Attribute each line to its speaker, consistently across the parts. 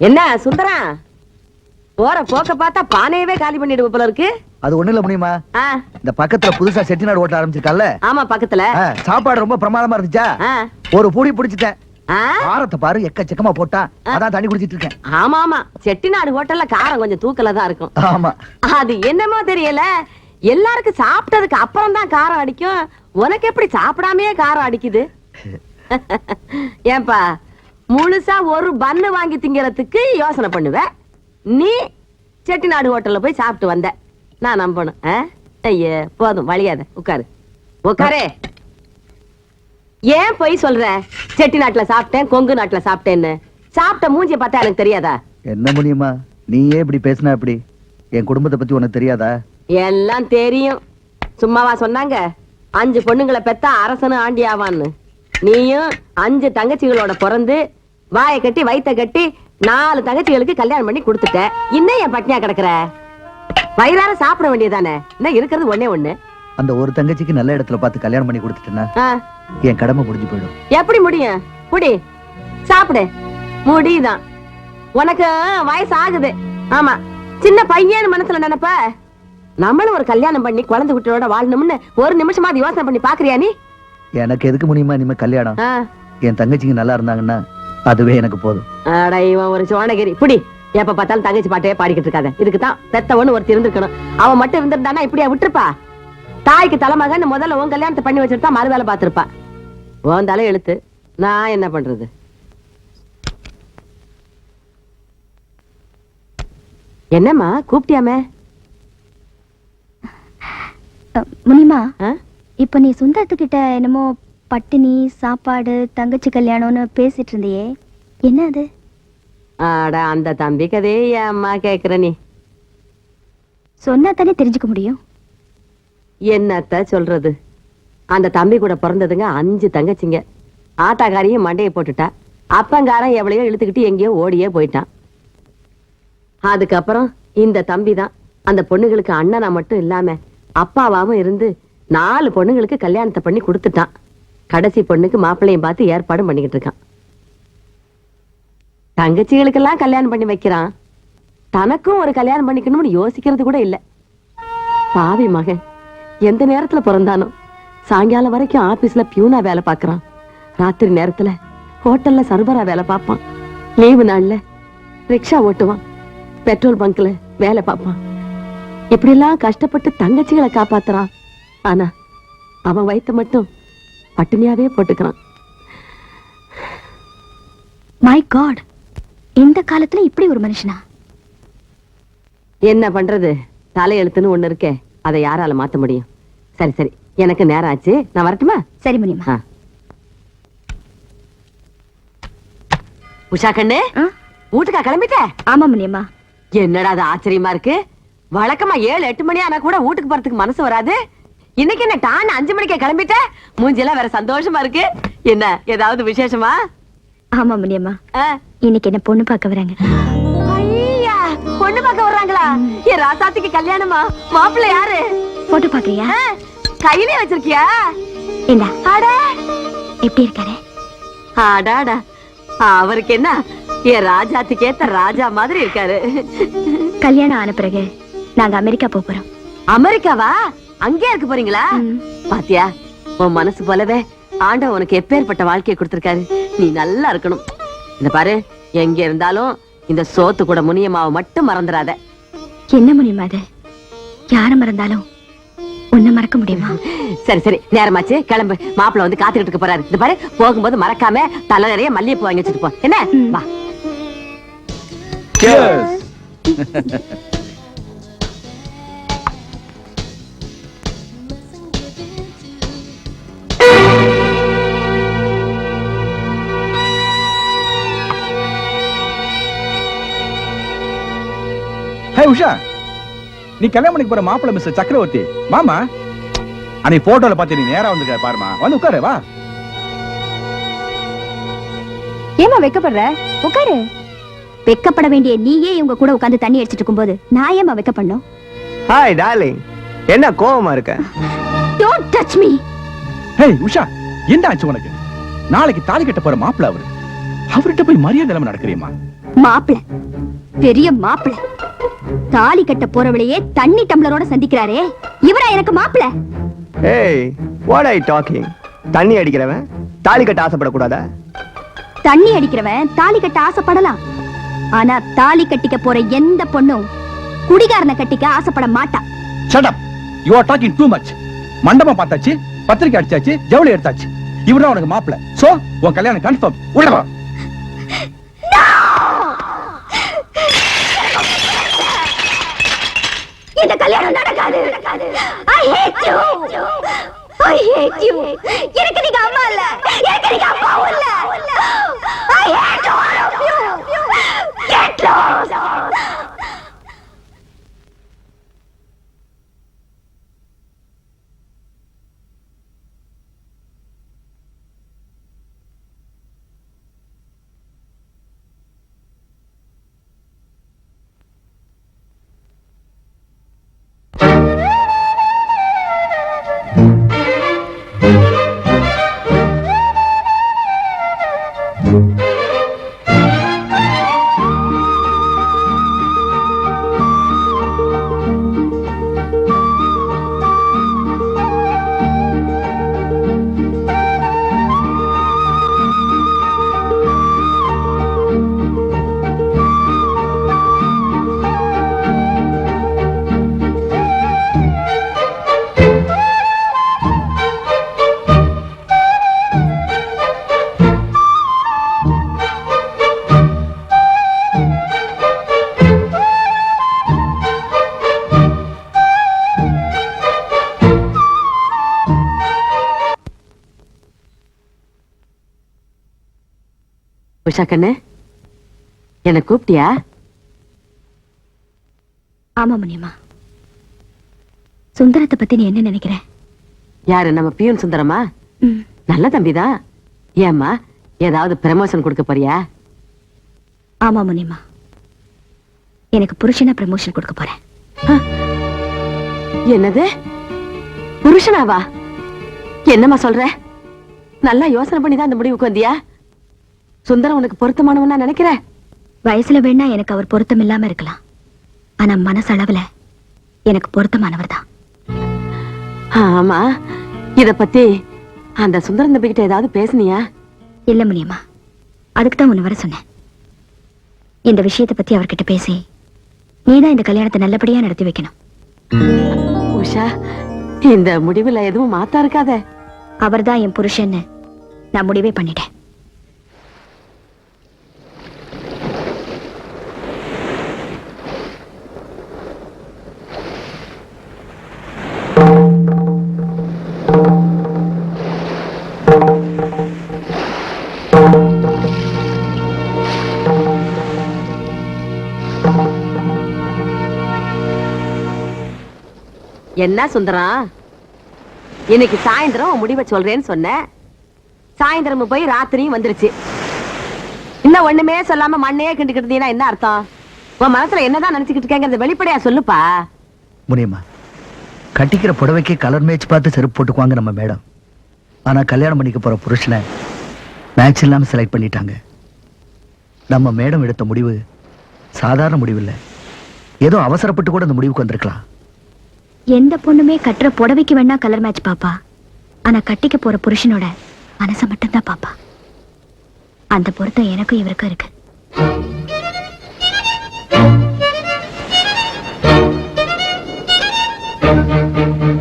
Speaker 1: என்ன சுந்தரா? போற போக்க பார்த்தா பானையவே காலி பண்ணிடுவ போல இருக்கு.
Speaker 2: அது ஒண்ணு இல்ல முடியுமா இந்த பக்கத்துல புதுசா செட்டிநாடு ஓட்ட ஆரம்பிச்சிருக்கல்ல?
Speaker 1: ஆமா பக்கத்துல.
Speaker 2: சாப்பாடு ரொம்ப பிரமாதமா இருந்துச்சா? ஒரு பூடி பிடிச்சிட்டேன். காரத்தை பாரு எக்கச்சக்கமா போட்டா. அதான் தண்ணி குடிச்சிட்டு இருக்கேன்.
Speaker 1: ஆமா ஆமா. செட்டிநாடு ஹோட்டல்ல காரம் கொஞ்சம் தூக்கல தான் இருக்கும்.
Speaker 2: ஆமா.
Speaker 1: அது என்னமோ தெரியல. எல்லாருக்கும் சாப்பிட்டதுக்கு அப்புறம் தான் காரம் அடிக்கும். உனக்கு எப்படி சாப்பிடாமயே காரம் அடிக்குது? ஏன்பா முழுசா ஒரு பன்னு வாங்கி திங்கறதுக்கு யோசனை பண்ணுவ நீ செட்டிநாடு ஹோட்டல்ல போய் சாப்பிட்டு வந்த. நான் நம்பணும்? ஐயே போதும் வழியாத உட்காரு. உட்காரே. ஏன் போய் சொல்ற? செட்டிநாட்டுல சாப்பிட்டேன் கொங்கு நாட்டுல சாப்பிட்டேன்னு. சாப்பிட்ட மூஞ்சிய பார்த்தா எனக்கு தெரியாதா?
Speaker 2: என்ன முடியுமா நீயே இப்படி பேசினா எப்படி? என் குடும்பத்தை பத்தி உனக்கு தெரியாதா?
Speaker 1: எல்லாம் தெரியும். சும்மாவா சொன்னாங்க? அஞ்சு பொண்ணுங்களை பெத்தா அரசனு ஆண்டி ஆவான்னு நீயும் அஞ்சு தங்கச்சிகளோட பிறந்து வாயை கட்டி வயித்த கட்டி நாலு தங்கச்சிகளுக்கு கல்யாணம் பண்ணி கொடுத்துட்ட. இன்னும் என் பட்னியா கிடக்குற? வயிறார சாப்பிட வேண்டியதானே இன்னும் இருக்கிறது ஒண்ணே ஒண்ணு.
Speaker 2: அந்த ஒரு தங்கச்சிக்கு நல்ல இடத்துல பார்த்து கல்யாணம் பண்ணி கொடுத்துட்டேன்னா என் கடமை முடிஞ்சு போயிடும்.
Speaker 1: எப்படி முடியும்? புடி சாப்பிடு. முடியுதான். உனக்கு வயசு ஆகுது. ஆமா. சின்ன பையன் மனசுல நினைப்ப நம்மளும் ஒரு கல்யாணம் பண்ணி குழந்தை குட்டியோட வாழணும்னு ஒரு நிமிஷமாவது யோசனை பண்ணி பாக்குறியா நீ?
Speaker 2: எனக்கு எதுக்கு முடியுமா இனிமே கல்யாணம்? என் தங்கச்சிங்க நல்லா இருந்தாங்கன்னா அதுவே எனக்கு போதும்.
Speaker 1: அட இவன் ஒரு சோனகிரி புடி எப்ப பார்த்தாலும் தங்கச்சி பாட்டே பாடிக்கிட்டு இருக்காத. இதுக்கு தான் பெத்தவன்னு ஒருத்தர் இருந்திருக்கணும். அவன் மட்டும் இருந்திருந்தானா இப்படியா விட்டுருப்பா? தாய்க்கு தலைமகன் முதல்ல உன் கல்யாணத்தை பண்ணி வச்சுட்டு மறு வேலை பார்த்திருப்பா. உன் தலை எழுத்து நான் என்ன பண்றது? என்னம்மா கூப்பிட்டியாமே?
Speaker 3: முனிமா? இப்ப நீ சுந்தரத்துக்கிட்ட என்னமோ பட்டினி சாப்பாடு தங்கச்சி கல்யாணம்னு பேசிட்டு இருந்தியே. என்ன அது?
Speaker 1: அட அந்த தம்பி கதையே என் அம்மா கேக்குற நீ.
Speaker 3: சொன்னா தானே தெரிஞ்சுக்க முடியும்.
Speaker 1: என்னத்த சொல்றது? அந்த தம்பி கூட பிறந்ததுங்க அஞ்சு தங்கச்சிங்க. ஆத்தாக்காரையும் மண்டையை போட்டுட்டா. அப்பங்காரன் எவ்வளையோ இழுத்துக்கிட்டு எங்கேயோ ஓடியே போயிட்டான். அதுக்கப்புறம் இந்த தம்பி தான். அந்த பொண்ணுங்களுக்கு அண்ணனா மட்டும் இல்லாம அப்பாவாவும் இருந்து நாலு பொண்ணுங்களுக்கு கல்யாணத்தை பண்ணி கொடுத்துட்டான். கடைசி பொண்ணுக்கு மாப்பிள்ளையும் பார்த்து ஏற்பாடும் பண்ணிக்கிட்டு இருக்கான். தங்கச்சிகளுக்கெல்லாம் கல்யாணம் பண்ணி வைக்கிறான். தனக்கும் ஒரு கல்யாணம் பண்ணிக்கணும்னு யோசிக்கிறது கூட இல்ல. பாவி மகன் எந்த நேரத்துல பிறந்தானோ சாயங்காலம் வரைக்கும் ஆபீஸ்ல பியூனா வேலை பார்க்கறான். ராத்திரி நேரத்துல ஹோட்டல்ல சர்வரா வேலை பார்ப்பான். லீவு நாள்ல ரிக்ஷா ஓட்டுவான். பெட்ரோல் பங்க்ல வேலை பார்ப்பான். இப்படி எல்லாம் கஷ்டப்பட்டு தங்கச்சிகளை காப்பாத்துறான். ஆனா அவன் வயிற்று மட்டும் பட்டினியாவே போட்டுக்கிறான்.
Speaker 3: மை காட் இந்த காலத்துல இப்படி ஒரு மனுஷனா?
Speaker 1: என்ன பண்றது? தலையெழுத்துன்னு ஒண்ணு இருக்கே. அதை யாரால மாத்த முடியும்? சரி சரி. எனக்கு நேரம் ஆச்சு. நான் வரட்டுமா?
Speaker 3: சரி
Speaker 1: ஆ. உஷா கண்ணு? வீட்டுக்கா கிளம்பிட்ட?
Speaker 3: ஆமா முனியம்மா
Speaker 1: என்னடா அது ஆச்சரியமா இருக்கு? வழக்கமா ஏழு எட்டு மணி ஆனா கூட வீட்டுக்கு போறதுக்கு மனசு வராது? இன்னைக்கு என்ன டான் அஞ்சு மணிக்கே கிளம்பிட்ட? மூஞ்சிலாம் வேற சந்தோஷமா இருக்கு. என்ன ஏதாவது விசேஷமா?
Speaker 3: ஆமா முனியம்மா? இன்னைக்கு என்ன பொண்ணு பார்க்க வராங்க.
Speaker 1: ஐயா பொண்ணு பார்க்க வர்றாங்களா? என் ராசாத்திக்கு கல்யாணமா? மாப்பிள்ளை யாரு?
Speaker 3: போட்டோ பாக்குறியா
Speaker 1: கையிலே வச்சிருக்கியா?
Speaker 3: இந்தா.
Speaker 1: அட!
Speaker 3: எப்படி இருக்காரு?
Speaker 1: அடாடா. அவருக்கு என்ன? என் ராஜாத்துக்கு ஏத்த ராஜா மாதிரி இருக்காரு.
Speaker 3: கல்யாணம் ஆன பிறகு நாங்க அமெரிக்கா போறோம்.
Speaker 1: அமெரிக்காவா? அங்கே இருக்க போறீங்களா. பாத்தியா உன் மனசு போலவே ஆண்டவன் உனக்கு எப்பேற்பட்ட வாழ்க்கையை கொடுத்திருக்காரு. நீ நல்லா இருக்கணும். இந்த பாரு எங்க இருந்தாலும் இந்த சோத்து கூட முனியம்மாவை மட்டும் மறந்துடாத.
Speaker 3: என்ன முனியம்மா அது? யார மறந்தாலும் உன்னை மறக்க முடியுமா?
Speaker 1: சரி சரி நேரமாச்சு. கிளம்பு. மாப்பிள்ள வந்து காத்துக்கிட்டு இருக்க போறாரு. இந்த பாரு போகும்போது மறக்காம தலை நிறைய மல்லிகைப்பூ வாங்கி வச்சுட்டு போ. என்ன. வா.
Speaker 4: ஹே உஷா நீ கல்யாணம் பண்ணிக்க போற மாப்பிள்ள மிஸ்டர் சக்கரவர்த்தி. மாமா அன்னைக்கு போட்டோல பார்த்து நீ நேரா வந்துருக்க பாருமா வந்து உட்காரு வா.
Speaker 3: ஏமா வெக்கப்படுற? உட்காரு. வெக்கப்பட வேண்டிய நீயே இவங்க கூட உட்கார்ந்து தண்ணி அடிச்சிட்டு இருக்கும்போது நான் ஏமா வெக்கப்படணும்?
Speaker 5: ஹாய் டார்லிங் என்ன கோவமா இருக்க?
Speaker 3: Don't touch me
Speaker 4: hey Usha என்ன ஆச்சு உனக்கு? நாளைக்கு தாலி கட்ட போற மாப்பிள்ள அவரு. அவர்கிட்ட போய் மரியாதை இல்லாம நடக்கிறியம்மா
Speaker 3: மாப்பிள. பெரிய மாப்பிள. தாலி கட்ட போறவளையே தண்ணி டம்ளரோட சந்திக்கிறாரே. இவரா எனக்கு மாப்பிள?
Speaker 5: ஏய் வாட் ஐ டாக்கிங் தண்ணி அடிக்கிறவன் தாலி கட்ட ஆசைப்படக்கூடாதா?
Speaker 3: தண்ணி அடிக்கிறவன் தாலி கட்ட ஆசைப்படலாம். ஆனா தாலி கட்டிக்க போற எந்த பொண்ணும் குடிகாரனை கட்டிக்க ஆசைப்பட மாட்டா.
Speaker 4: Shut up you are talking too much மண்டபம் பார்த்தாச்சு பத்திரிக்கை அடிச்சாச்சு ஜவுளி எடுத்தாச்சு. இவர்தான் உனக்கு மாப்பிள. சோ உன் கல்யாணம் கன்ஃபார்ம் உள்ள
Speaker 3: இந்த கல்யாணம் நடக்காது. I hate you I hate you எனக்கு நீங்க அம்மா இல்ல. எனக்கு நீங்க அப்பா இல்ல. I hate all of you get lost
Speaker 1: Usha கண்ணு? என்ன கூப்பிட்டியா?
Speaker 3: ஆமா முனியம்மா. சுந்தரத்தை பத்தி நீ என்ன நினைக்கிற?
Speaker 1: யாரு நம்ம பியூன் சுந்தரமா? நல்ல தம்பிதான் ஏம்மா ஏதாவது ப்ரமோஷன் கொடுக்க போறியா?
Speaker 3: ஆமா முனியம்மா. எனக்கு புருஷனா ப்ரமோஷன் கொடுக்க போறேன்.
Speaker 1: என்னது? புருஷனாவா? என்னம்மா சொல்ற? நல்லா யோசனை பண்ணி தான் இந்த முடிவுக்கு வந்தியா? சுந்தரம் உனக்கு பொருத்தமானவனா நினைக்கிற
Speaker 3: வயசுல வேணா எனக்கு அவர் பொருத்தம் இல்லாம இருக்கலாம். ஆனா மனசளவுல எனக்கு பொருத்தமானவர் தான்.
Speaker 1: ஆமா. இத பத்தி அந்த சுந்தரம் தம்பி கிட்ட ஏதாவது பேசுனியா?
Speaker 3: இல்ல முனியம்மா. அதுக்கு தான் உன்னை வர சொன்னேன். இந்த விஷயத்தை பத்தி அவர்கிட்ட பேசி நீதான் இந்த கல்யாணத்தை நல்லபடியா நடத்தி வைக்கணும்.
Speaker 1: உஷா இந்த முடிவுல எதுவும் மாத்தா இருக்காத.
Speaker 3: அவர்தான் என் புருஷன்னு நான் முடிவே பண்ணிட்டேன்.
Speaker 1: என்ன சுந்தரம் இன்னைக்கு சாயந்தரம் முடிவை சொல்றேன்னு சொன்ன. சாயந்தரம் போய் ராத்திரியும் வந்துருச்சு. இன்னும் ஒண்ணுமே சொல்லாம மண்ணையே கிண்டுக்கிட்டு இருந்தீங்கன்னா என்ன அர்த்தம்? உன் மனசுல என்னதான் நினைச்சுக்கிட்டு இருக்கேங்கிறத வெளிப்படையா சொல்லுப்பா.
Speaker 2: முனியம்மா கட்டிக்கிற புடவைக்கு கலர் மேட்ச் பார்த்து செருப்பு போட்டுக்குவாங்க நம்ம மேடம். ஆனா கல்யாணம் பண்ணிக்க போற புருஷனை மேட்ச் இல்லாம செலக்ட் பண்ணிட்டாங்க. நம்ம மேடம் எடுத்த முடிவு சாதாரண முடிவு இல்ல. ஏதோ அவசரப்பட்டு கூட அந்த முடிவுக்கு வந்திருக்கலாம்.
Speaker 3: எந்த பொண்ணுமே கட்டுற புடவைக்கு வேணா கலர் மேட்ச் பாப்பா ஆனா கட்டிக்க போற புருஷனோட மனசை மட்டும்தான் பாப்பா அந்த பொருத்தம் எனக்கும் இவருக்கும் இருக்கு Thank you.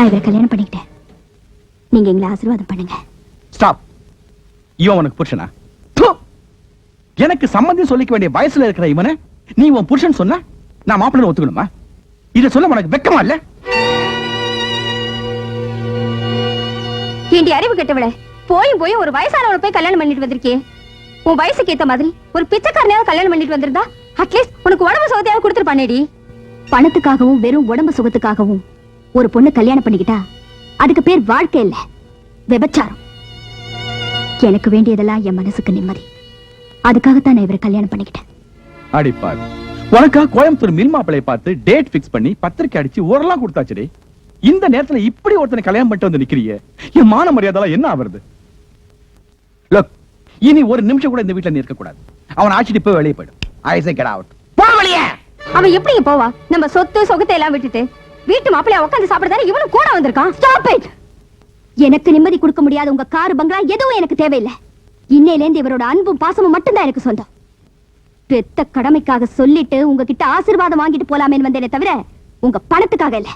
Speaker 6: நான் இவரை கல்யாணம் பண்ணிக்கிட்டேன். நீங்க எங்களை ஆசீர்வாதம் பண்ணுங்க.
Speaker 4: ஸ்டாப் இவன் உனக்கு புருஷனா! எனக்கு சம்மந்தம் சொல்லிக்க வேண்டிய வயசுல இருக்கிற இவனை நீ உன் புருஷன் சொன்னா நான் மாப்பிள்ளை ஒத்துக்கணுமா? இத சொல்ல உனக்கு வெக்கமா இல்ல?
Speaker 6: ஏண்டி அறிவு கெட்டவள போயும் போய் ஒரு வயசானவளை போய் கல்யாணம் பண்ணிட்டு வந்திருக்கே உன் வயசுக்கு ஏத்த மாதிரி ஒரு பிச்சைக்காரனையாவது கல்யாணம் பண்ணிட்டு வந்திருந்தா அட்லீஸ்ட் உனக்கு உடம்பு சுகத்தையாவது கொடுத்துருப்பானேடி. பணத்துக்காகவும் வெறும் உடம்பு சுகத்துக்காகவும் ஒரு பொண்ணு கல்யாணம் பண்ணிக்கிட்டா அதுக்கு பேர் வாழ்க்கை இல்ல விபச்சாரம். எனக்கு வேண்டியதெல்லாம் என் மனசுக்கு நிம்மதி. அதுக்காகத்தான் நான் இவரை கல்யாணம் பண்ணிக்கிட்டேன்.
Speaker 4: அடிப்பாரு உனக்கா கோயம்புத்தூர் மில் மாப்பிளைய பார்த்து டேட் ஃபிக்ஸ் பண்ணி பத்திரிக்கை அடிச்சு ஊரெல்லாம் கொடுத்தாச்சுடி. இந்த நேரத்துல இப்படி ஒருத்தனை கல்யாணம் பண்ணிட்டு வந்து நிக்கிறியே? என் மான மரியாதை என்ன ஆவறது? லுக் இனி ஒரு நிமிஷம் கூட இந்த வீட்டுல நீ இருக்க கூடாது அவன் ஆச்சிட்டு போய் வெளியே போயிடும் ஐசை கெட் அவுட் போ வெளியே.
Speaker 6: அவன் எப்படி போவா? நம்ம சொத்து சொகத்தை எல்லாம் விட்டுட்டு. வீட்டு மாப்பிள்ளைய உட்காந்து சாப்பிடதானே இவனும் கூட வந்திருக்கான். ஸ்டாப் இட் எனக்கு நிம்மதி கொடுக்க முடியாத உங்க கார் பங்களா எதுவும் எனக்கு தேவையில்லை. இன்னையில இருந்து இவரோட அன்பும் பாசமும் மட்டும்தான் எனக்கு சொந்தம். பெத்த கடமைக்காக சொல்லிட்டு உங்ககிட்ட ஆசீர்வாதம் வாங்கிட்டு போலாமேன்னு வந்தேனே தவிர உங்க பணத்துக்காக இல்ல.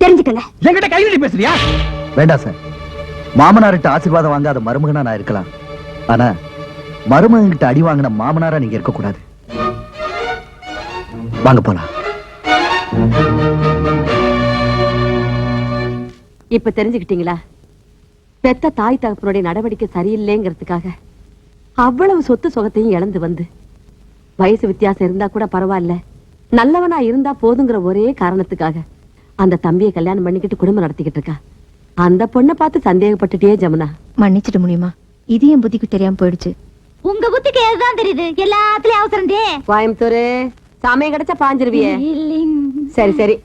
Speaker 6: தெரிஞ்சுக்கங்க.
Speaker 4: என்கிட்ட கை நீட்டி பேசுறியா?
Speaker 2: வேண்டாம் சார் மாமனார்கிட்ட ஆசீர்வாதம் வாங்காத மருமகனா நான் இருக்கலாம். ஆனா மருமகன்கிட்ட அடி வாங்கின மாமனாரா நீங்க இருக்க கூடாது வாங்க போலாம்.
Speaker 1: இப்ப தெரிஞ்சுக்கிட்டீங்களா? பெத்த தாய் தகப்பனுடைய நடவடிக்கை சரியில்லைங்கிறதுக்காக அவ்வளவு சொத்து சுகத்தையும் இழந்து வந்து வயசு வித்தியாசம் இருந்தா கூட பரவாயில்ல. நல்லவனா இருந்தா போதுங்கிற ஒரே காரணத்துக்காக அந்த தம்பியை கல்யாணம் பண்ணிக்கிட்டு குடும்பம் நடத்திக்கிட்டு இருக்கா. அந்த பொண்ணை பார்த்து சந்தேகப்பட்டுட்டே ஜமுனா.
Speaker 7: மன்னிச்சிட முடியுமா இது என் புத்திக்கு தெரியாம போயிடுச்சு.
Speaker 6: உங்க புத்திக்கு எதுதான் தெரியுது? எல்லாத்துலயும் அவசரம்
Speaker 1: கோயம்புத்தூர் சமயம் கிடைச்சா பாஞ்சிருவியே. சரி சரி.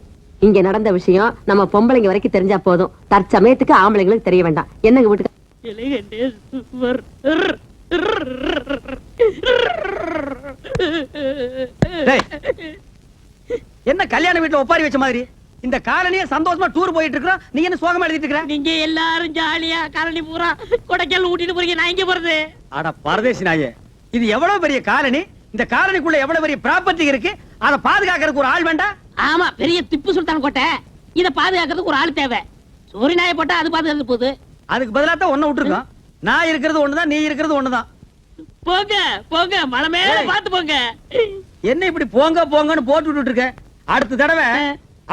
Speaker 1: இங்க நடந்த விஷயம் நம்ம பொம்பளைங்க வரைக்கும் தெரிஞ்சா போதும். தற்சமயத்துக்கு ஆம்பளைங்களுக்கு தெரிய வேண்டாம். என்னங்க வீட்டுக்கு?
Speaker 8: என்ன கல்யாண வீட்டுல ஒப்பாரி வச்ச மாதிரி? இந்த காலனிய சந்தோஷமா டூர் போயிட்டு இருக்கிறோம் நீ என்ன சோகமா எழுதிட்டு இருக்கிற?
Speaker 9: நீங்க எல்லாரும் ஜாலியா காலனி பூரா கொடைக்கால் ஊட்டிட்டு போறீங்க. நான் இங்க போறது?
Speaker 8: அட பரதேசி நாயே இது எவ்வளவு பெரிய காலனி? இந்த காலனிக்குள்ள எவ்வளவு பெரிய ப்ராப்பர்ட்டி இருக்கு? அதை பாதுகாக்கிறதுக்கு ஒரு ஆள் வேண்டாம்
Speaker 9: ஆமா பெரிய திப்பு சுல்தான் கோட்டை. இத பாதுகாக்கிறதுக்கு ஒரு ஆள் தேவை. சோரி நாயை போட்டா அது பாதுகாத்து போகுது.
Speaker 8: அதுக்கு பதிலா தான் ஒண்ணு விட்டுருக்கோம் நான் இருக்கிறது ஒண்ணுதான் நீ இருக்கிறது ஒண்ணுதான்.
Speaker 9: போங்க போங்க மலை மேல பாத்து போங்க.
Speaker 8: என்ன இப்படி போங்க போங்கன்னு போட்டு விட்டுட்டு இருக்க? அடுத்த தடவை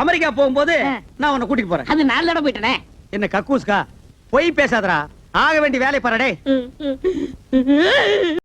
Speaker 8: அமெரிக்கா போகும்போது நான் உன்னை கூட்டிட்டு போறேன்.
Speaker 9: அது நாலு தடவை போயிட்டனே.
Speaker 8: என்ன கக்கூஸ்கா? பொய் பேசாதடா. ஆக வேண்டிய வேலை பாருடே.